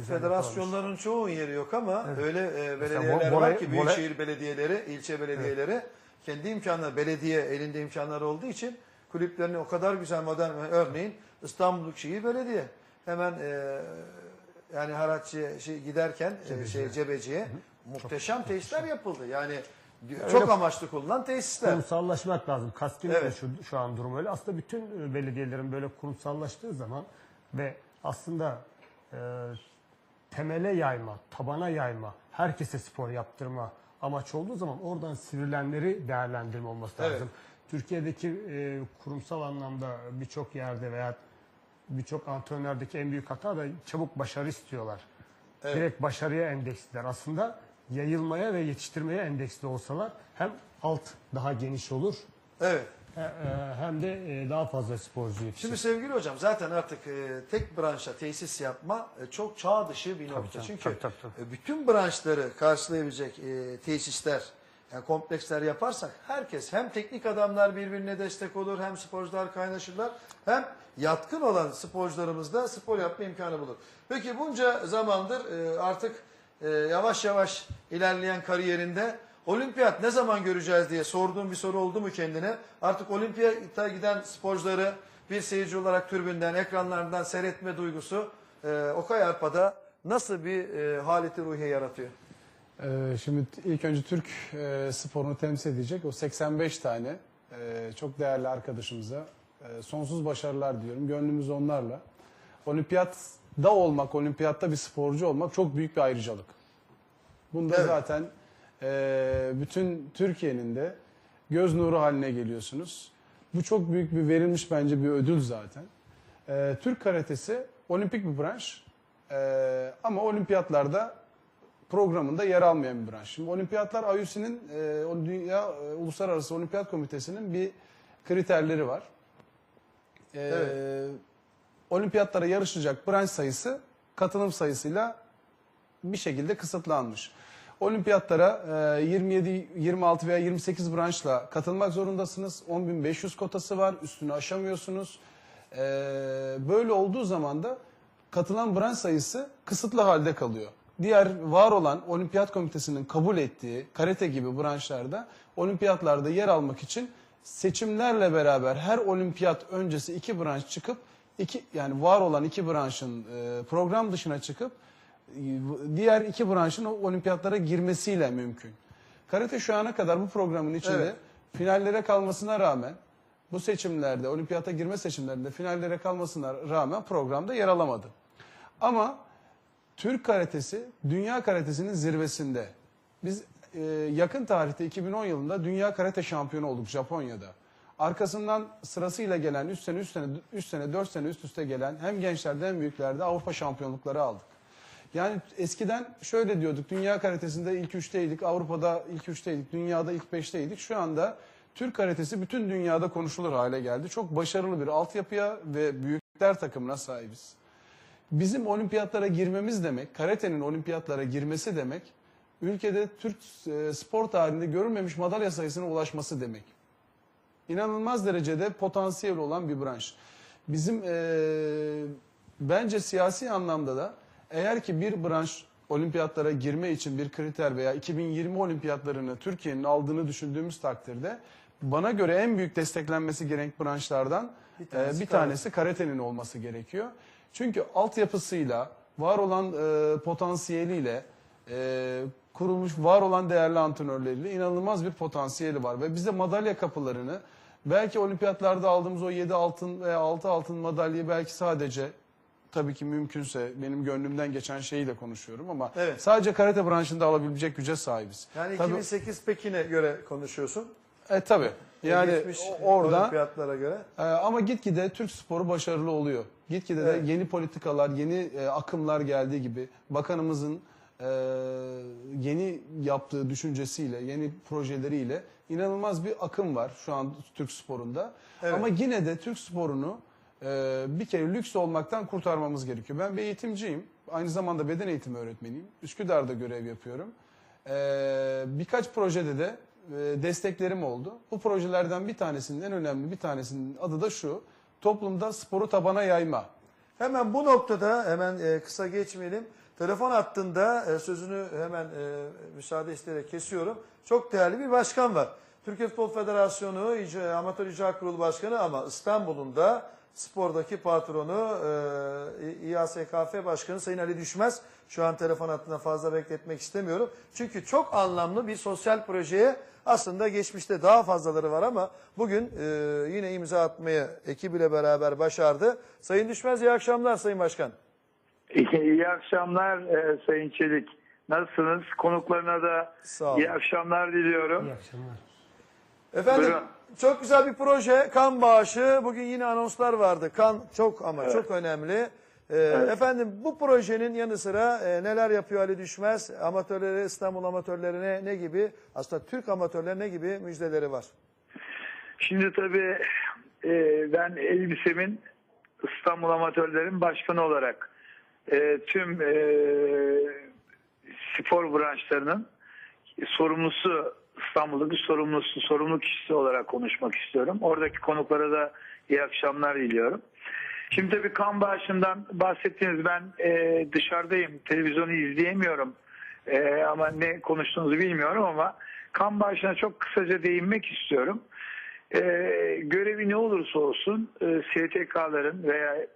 mesela çok federasyonların çoğu yeri yok ama Evet. öyle e, Mesela belediyeler vo- var ki büyükşehir belediyeleri, ilçe belediyeleri kendi imkanları, belediye elinde imkanları olduğu için kulüplerini o kadar güzel modern örneğin İstanbul Büyükşehir Belediye hemen e, yani Haratçı şey giderken e, Cebeci'ye. şey Cebeci'ye muhteşem tesisler yapıldı. Yani öyle- çok amaçlı kullanılan tesisler. Kurumsallaşmak lazım. Kaskin'in Evet. şu, şu an durum öyle. Aslında bütün e, belediyelerin böyle kurumsallaştığı zaman ve aslında e, temele yayma, tabana yayma, herkese spor yaptırma amaç olduğu zaman oradan sivrilenleri değerlendirme olması Evet. lazım. Türkiye'deki e, kurumsal anlamda birçok yerde veya birçok antrenördeki en büyük hata da çabuk başarı istiyorlar. Evet. Direkt başarıya endeksliler. Aslında yayılmaya ve yetiştirmeye endeksli olsalar hem alt daha geniş olur Evet. E, hem de e, daha fazla sporcu yetişir. Şimdi sevgili hocam zaten artık e, tek branşa tesis yapma çok çağ dışı bir nokta. canım, Çünkü tabii, tabii, tabii. bütün branşları karşılayabilecek tesisler, yani kompleksler yaparsak herkes hem teknik adamlar birbirine destek olur hem sporcular kaynaşırlar hem yatkın olan sporcularımız da spor yapma imkanı bulur. Peki bunca zamandır artık yavaş yavaş ilerleyen kariyerinde olimpiyat ne zaman göreceğiz diye sorduğum bir soru oldu mu kendine? Artık olimpiyata giden sporcuları bir seyirci olarak türbünden, ekranlardan seyretme duygusu e, Okay Arpa'da nasıl bir e, haleti ruhiye yaratıyor? Ee, Şimdi ilk önce Türk e, sporunu temsil edecek o 85 tane e, çok değerli arkadaşımıza e, sonsuz başarılar diyorum. Gönlümüz onlarla. Olimpiyatta olmak, olimpiyatta bir sporcu olmak çok büyük bir ayrıcalık. Bunda Evet. zaten e, bütün Türkiye'nin de göz nuru haline geliyorsunuz. Bu çok büyük bir verilmiş bence bir ödül zaten. E, Türk karatesi olimpik bir branş E, ama olimpiyatlarda programında yer almayan bir branş. Şimdi olimpiyatlar IOC'nin, e, Dünya e, Uluslararası Olimpiyat Komitesi'nin bir kriterleri var. E, Evet. Olimpiyatlara yarışacak branş sayısı katılım sayısıyla bir şekilde kısıtlanmış. Olimpiyatlara e, 27, 26 veya 28 branşla katılmak zorundasınız. 10.500 kotası var. Üstünü aşamıyorsunuz. E, böyle olduğu zaman da katılan branş sayısı kısıtlı halde kalıyor. Diğer var olan olimpiyat komitesinin kabul ettiği karate gibi branşlarda olimpiyatlarda yer almak için seçimlerle beraber her olimpiyat öncesi iki branş çıkıp iki yani var olan iki branşın e, program dışına çıkıp e, diğer iki branşın o olimpiyatlara girmesiyle mümkün. Karate şu ana kadar bu programın içinde Evet. finallere kalmasına rağmen bu seçimlerde, olimpiyata girme seçimlerinde finallere kalmasına rağmen programda yer alamadı. Ama Türk karatesi dünya karatesinin zirvesinde. Biz e, yakın tarihte 2010 yılında dünya karate şampiyonu olduk Japonya'da. Arkasından sırasıyla gelen 3 sene 3 sene 3 sene 4 sene üst üste gelen hem gençlerde hem büyüklerde Avrupa şampiyonlukları aldık. Yani eskiden şöyle diyorduk dünya karatesinde ilk üçteydik, Avrupa'da ilk üçteydik, dünyada ilk beşteydik. Şu anda Türk karatesi bütün dünyada konuşulur hale geldi. Çok başarılı bir altyapıya ve büyükler takımına sahibiz. Bizim olimpiyatlara girmemiz demek, karatenin olimpiyatlara girmesi demek, ülkede Türk e, spor tarihinde görülmemiş madalya sayısına ulaşması demek. İnanılmaz derecede potansiyel olan bir branş. Bizim e, bence siyasi anlamda da eğer ki bir branş olimpiyatlara girme için bir kriter veya 2020 olimpiyatlarını Türkiye'nin aldığını düşündüğümüz takdirde bana göre en büyük desteklenmesi gerek branşlardan Bir tanesi tanesi, bir tanesi karatenin olması gerekiyor. Çünkü altyapısıyla, var olan e, potansiyeliyle, e, kurulmuş, var olan değerli antrenörleriyle inanılmaz bir potansiyeli var. Ve bize madalya kapılarını belki olimpiyatlarda aldığımız o 7 altın veya 6 altın madalyayı belki sadece tabii ki mümkünse benim gönlümden geçen şeyiyle konuşuyorum ama Evet. sadece karate branşında alabilecek güce sahibiz. Yani Tabii- 2008 Pekin'e göre konuşuyorsun. E tabii. Yani Geçmiş orada olimpiyatlara göre. ee, ama gitgide Türk sporu başarılı oluyor. Gitgide Evet. de yeni politikalar, yeni e, akımlar geldiği gibi bakanımızın e, yeni yaptığı düşüncesiyle, yeni projeleriyle inanılmaz bir akım var şu an Türk sporunda. Evet. Ama yine de Türk sporunu e, bir kere lüks olmaktan kurtarmamız gerekiyor. Ben bir eğitimciyim. Aynı zamanda beden eğitimi öğretmeniyim. Üsküdar'da görev yapıyorum. E, birkaç projede de e, desteklerim oldu. Bu projelerden bir tanesinin en önemli bir tanesinin adı da şu. Toplumda sporu tabana yayma. Hemen bu noktada hemen e, kısa geçmeyelim. Telefon hattında e, sözünü hemen e, müsaade isteyerek kesiyorum. Çok değerli bir başkan var. Türkiye Futbol Federasyonu İcra- Amatör İcra Kurulu Başkanı ama İstanbul'un da spordaki patronu e, İASKF Başkanı Sayın Ali Düşmez. Şu an telefon hattında fazla bekletmek istemiyorum. Çünkü çok anlamlı bir sosyal projeye aslında geçmişte daha fazlaları var ama bugün e, yine imza atmayı ekibiyle beraber başardı. Sayın Düşmez iyi akşamlar Sayın Başkan. İyi, iyi akşamlar e, Sayın Çelik. Nasılsınız? Konuklarına da Sağ olun. iyi akşamlar diliyorum. İyi akşamlar. Efendim Buyurun. Çok güzel bir proje kan bağışı. Bugün yine anonslar vardı. Kan çok ama çok önemli. Ee, Efendim bu projenin yanı sıra e, neler yapıyor Ali Düşmez? Amatörleri, İstanbul amatörlerine ne gibi? Aslında Türk amatörlerine ne gibi müjdeleri var? Şimdi tabii e, ben elbisemin İstanbul Amatörlerin başkanı olarak e, tüm e, spor branşlarının sorumlusu İstanbul'daki sorumlusu, sorumlu kişisi olarak konuşmak istiyorum. Oradaki konuklara da iyi akşamlar diliyorum. Şimdi tabii kan bağışından bahsettiniz. Ben e, dışarıdayım, televizyonu izleyemiyorum. E, ama ne konuştuğunuzu bilmiyorum ama kan bağışına çok kısaca değinmek istiyorum. E, görevi ne olursa olsun e, STK'ların veya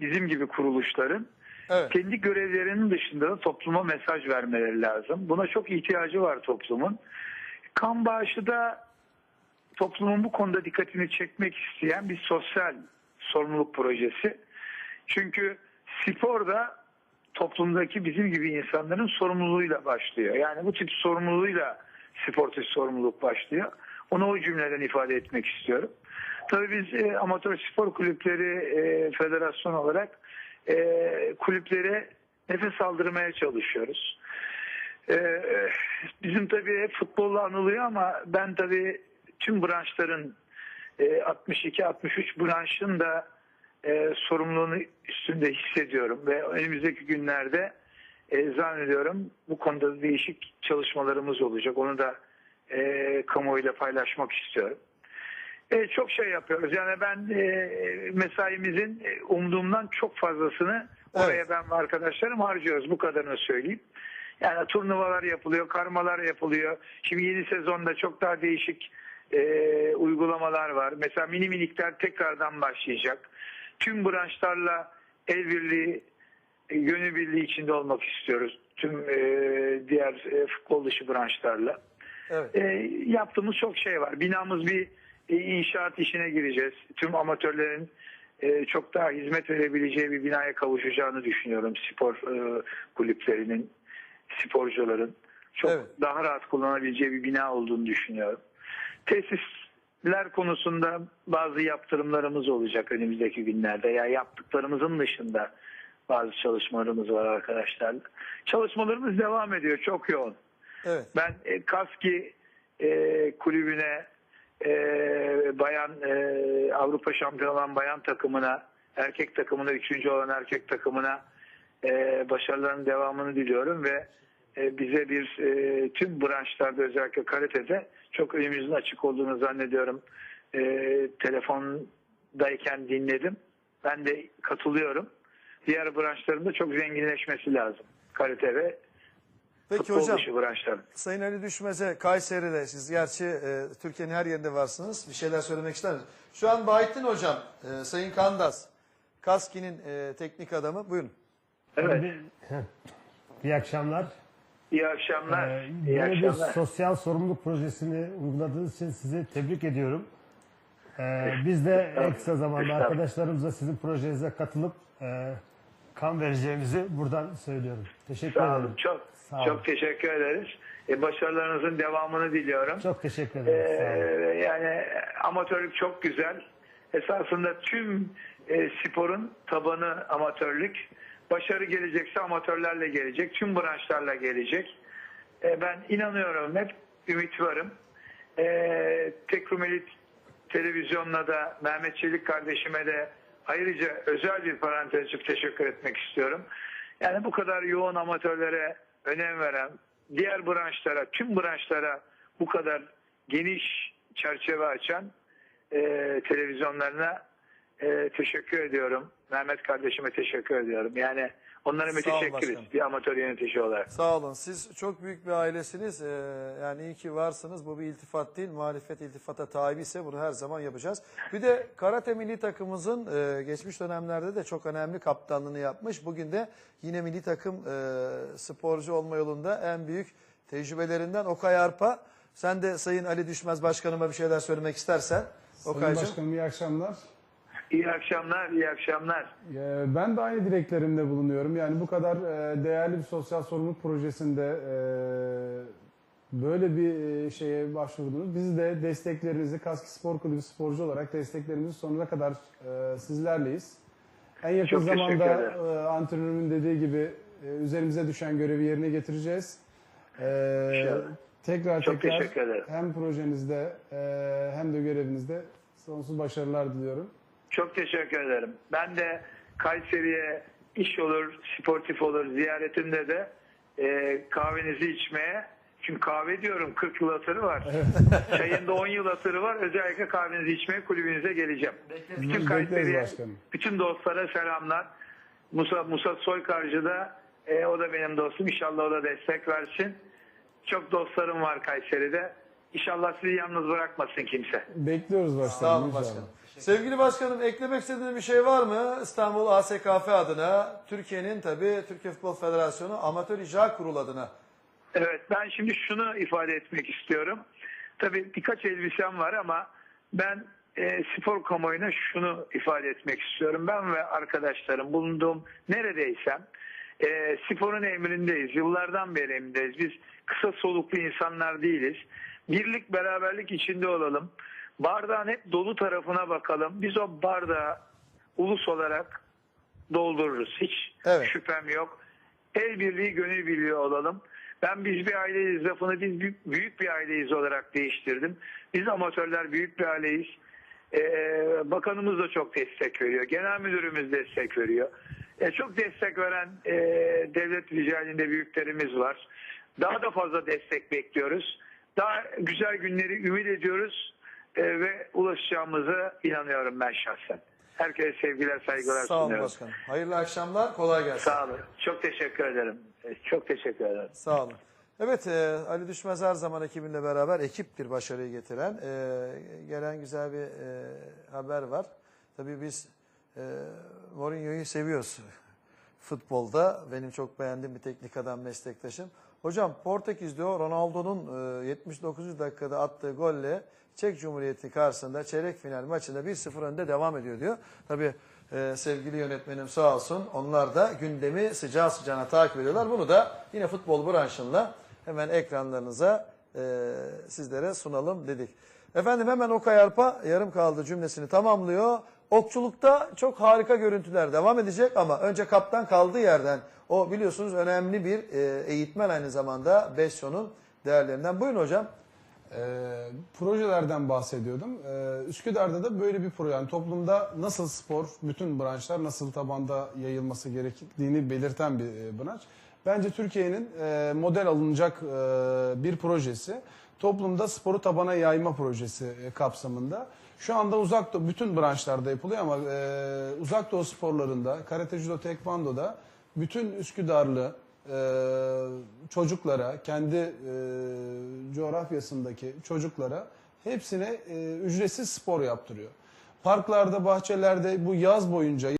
bizim gibi kuruluşların Evet. kendi görevlerinin dışında da topluma mesaj vermeleri lazım. Buna çok ihtiyacı var toplumun. Kan bağışı da toplumun bu konuda dikkatini çekmek isteyen bir sosyal sorumluluk projesi. Çünkü spor da toplumdaki bizim gibi insanların sorumluluğuyla başlıyor. Yani bu tip sorumluluğuyla sportif sorumluluk başlıyor. Onu o cümleden ifade etmek istiyorum. Tabii biz e, amatör spor kulüpleri e, federasyon olarak e, kulüplere nefes aldırmaya çalışıyoruz. E, bizim tabii hep futbolla anılıyor ama ben tabii tüm branşların e, 62-63 branşın da e, sorumluluğunu üstünde hissediyorum ve önümüzdeki günlerde e, zannediyorum bu konuda değişik çalışmalarımız olacak. Onu da e, kamuoyuyla paylaşmak istiyorum. E, çok şey yapıyoruz. Yani ben e, mesaimizin e, umduğumdan çok fazlasını oraya Evet. ben ve arkadaşlarım harcıyoruz. Bu kadarını söyleyeyim. Yani turnuvalar yapılıyor, karmalar yapılıyor. Şimdi yeni sezonda çok daha değişik e, uygulamalar var. Mesela mini minikler tekrardan başlayacak. Tüm branşlarla el birliği, e, gönül birliği içinde olmak istiyoruz. Tüm e, diğer e, futbol dışı branşlarla. Evet. E, yaptığımız çok şey var. Binamız bir e, inşaat işine gireceğiz. Tüm amatörlerin e, çok daha hizmet verebileceği bir binaya kavuşacağını düşünüyorum. Spor e, kulüplerinin, sporcuların çok Evet. daha rahat kullanabileceği bir bina olduğunu düşünüyorum. Tesisler konusunda bazı yaptırımlarımız olacak önümüzdeki günlerde. Ya yaptıklarımızın dışında bazı çalışmalarımız var arkadaşlar. Çalışmalarımız devam ediyor çok yoğun. Evet. Ben e, Kaski e, kulübüne e, bayan e, Avrupa şampiyonu olan bayan takımına erkek takımına üçüncü olan erkek takımına e, başarıların devamını diliyorum ve e, bize bir e, tüm branşlarda özellikle kalitede çok önümüzün açık olduğunu zannediyorum. Telefondayken dinledim. Ben de katılıyorum. Diğer branşların da çok zenginleşmesi lazım. Kalite ve Peki futbol hocam dışı branşların. Sayın Ali Düşmez'e Kayseri'de siz gerçi e, Türkiye'nin her yerinde varsınız. Bir şeyler söylemek ister misiniz? Şu an Bahattin Hocam, e, Sayın Kandas, Kaski'nin e, teknik adamı. Buyurun. Evet. İyi akşamlar. İyi akşamlar. Ee, İyi böyle bir akşamlar. sosyal sorumluluk projesini uyguladığınız için sizi tebrik ediyorum. Ee, biz de en kısa zamanda Estağfurullah. arkadaşlarımızla sizin projenize katılıp e, kan vereceğimizi buradan söylüyorum. Teşekkür Sağ ederim. olun. Çok Sağ olun. çok teşekkür ederiz. E, başarılarınızın devamını diliyorum. Çok teşekkür ederim. Sağ olun. yani amatörlük çok güzel. Esasında tüm e, sporun tabanı amatörlük. Başarı gelecekse amatörlerle gelecek. Tüm branşlarla gelecek. E, ben inanıyorum hep ümit varım. E, Tekrumelit televizyonla da Mehmet Çelik kardeşime de ayrıca özel bir parantez açıp teşekkür etmek istiyorum. Yani bu kadar yoğun amatörlere önem veren, diğer branşlara, tüm branşlara bu kadar geniş çerçeve açan e, televizyonlarına e, teşekkür ediyorum. Mehmet kardeşime teşekkür ediyorum. Yani onlara Sağ olun müteşekkiriz bir amatör yönetici olarak. Sağ olun. Siz çok büyük bir ailesiniz. Ee, yani iyi ki varsınız. Bu bir iltifat değil. Muhalefet iltifata tabi ise bunu her zaman yapacağız. Bir de karate milli takımımızın e, geçmiş dönemlerde de çok önemli kaptanlığını yapmış. Bugün de yine milli takım e, sporcu olma yolunda en büyük tecrübelerinden Okay Arpa. Sen de Sayın Ali Düşmez Başkanıma bir şeyler söylemek istersen. Sayın Okay'cığım. Başkanım iyi akşamlar. İyi akşamlar, iyi akşamlar. Ee, Ben de aynı dileklerimde bulunuyorum. Yani bu kadar e, değerli bir sosyal sorumluluk projesinde e, böyle bir e, şeye başvurdunuz. Biz de desteklerinizi Kaski Spor Kulübü sporcu olarak desteklerimizi sonuna kadar e, sizlerleyiz. En yakın Çok teşekkür zamanda ederim. e, antrenörümün dediği gibi e, üzerimize düşen görevi yerine getireceğiz. E, İnşallah. tekrar Çok tekrar teşekkür ederim. hem projenizde e, hem de görevinizde sonsuz başarılar diliyorum. Çok teşekkür ederim. Ben de Kayseri'ye iş olur, sportif olur ziyaretimde de e, kahvenizi içmeye çünkü kahve diyorum 40 yıl hatırı var. Çayın da 10 yıl hatırı var. Özellikle kahvenizi içmeye kulübünüze geleceğim. Bütün Bekleriz Kayseri'ye, başkanım. bütün dostlara selamlar. Musa Musa Soykarcı da e, o da benim dostum. İnşallah o da destek versin. Çok dostlarım var Kayseri'de. İnşallah sizi yalnız bırakmasın kimse. Bekliyoruz başkanım. Sağ olun başkanım. Sevgili başkanım eklemek istediğiniz bir şey var mı? İstanbul ASKF adına, Türkiye'nin tabii Türkiye Futbol Federasyonu Amatör İcra Kurulu adına. Evet ben şimdi şunu ifade etmek istiyorum. Tabii birkaç elbisem var ama ben e, spor kamuoyuna şunu ifade etmek istiyorum. Ben ve arkadaşlarım bulunduğum neredeysem e, sporun emrindeyiz. Yıllardan beri emrindeyiz. Biz kısa soluklu insanlar değiliz. Birlik beraberlik içinde olalım. Bardağın hep dolu tarafına bakalım. Biz o bardağı ulus olarak doldururuz. Hiç Evet. şüphem yok. El birliği, gönül birliği olalım. Ben biz bir aileyiz lafını biz büyük- bir aileyiz olarak değiştirdim. Biz amatörler büyük bir aileyiz. Ee, bakanımız da çok destek veriyor. Genel müdürümüz destek veriyor. Ee, çok destek veren e, devlet rijalinde büyüklerimiz var. Daha da fazla destek bekliyoruz. Daha güzel günleri ümit ediyoruz e, ve ulaşacağımıza inanıyorum ben şahsen. Herkese sevgiler, saygılar Sağ olun sunuyorum. başkanım. Hayırlı akşamlar, kolay gelsin. Sağ olun. Çok teşekkür ederim. E, Çok teşekkür ederim. Sağ olun. Evet e, Ali Düşmez her zaman ekibinle beraber ekiptir başarıyı getiren. E, gelen güzel bir e, haber var. Tabii biz e, Mourinho'yu seviyoruz futbolda. Benim çok beğendiğim bir teknik adam meslektaşım. Hocam Portekiz'de o Ronaldo'nun e, 79. dakikada attığı golle Çek Cumhuriyeti karşısında çeyrek final maçında 1-0 önde devam ediyor diyor. Tabii e, sevgili yönetmenim sağ olsun onlar da gündemi sıcağı sıcağına takip ediyorlar. Bunu da yine futbol branşınla hemen ekranlarınıza e, sizlere sunalım dedik. Efendim hemen Okay Arpa yarım kaldı cümlesini tamamlıyor. Okçulukta çok harika görüntüler devam edecek ama önce kaptan kaldığı yerden o biliyorsunuz önemli bir e, eğitmen aynı zamanda Besyo'nun değerlerinden. Buyurun hocam. Ee, projelerden bahsediyordum. Ee, Üsküdar'da da böyle bir proje. Yani toplumda nasıl spor, bütün branşlar nasıl tabanda yayılması gerektiğini belirten bir e, branş. Bence Türkiye'nin e, model alınacak e, bir projesi. Toplumda sporu tabana yayma projesi e, kapsamında. Şu anda uzak doğu, bütün branşlarda yapılıyor ama e, uzak doğu sporlarında, karate, judo, tekvandoda bütün Üsküdarlı, e, çocuklara, kendi e, coğrafyasındaki çocuklara hepsine e, ücretsiz spor yaptırıyor. Parklarda, bahçelerde bu yaz boyunca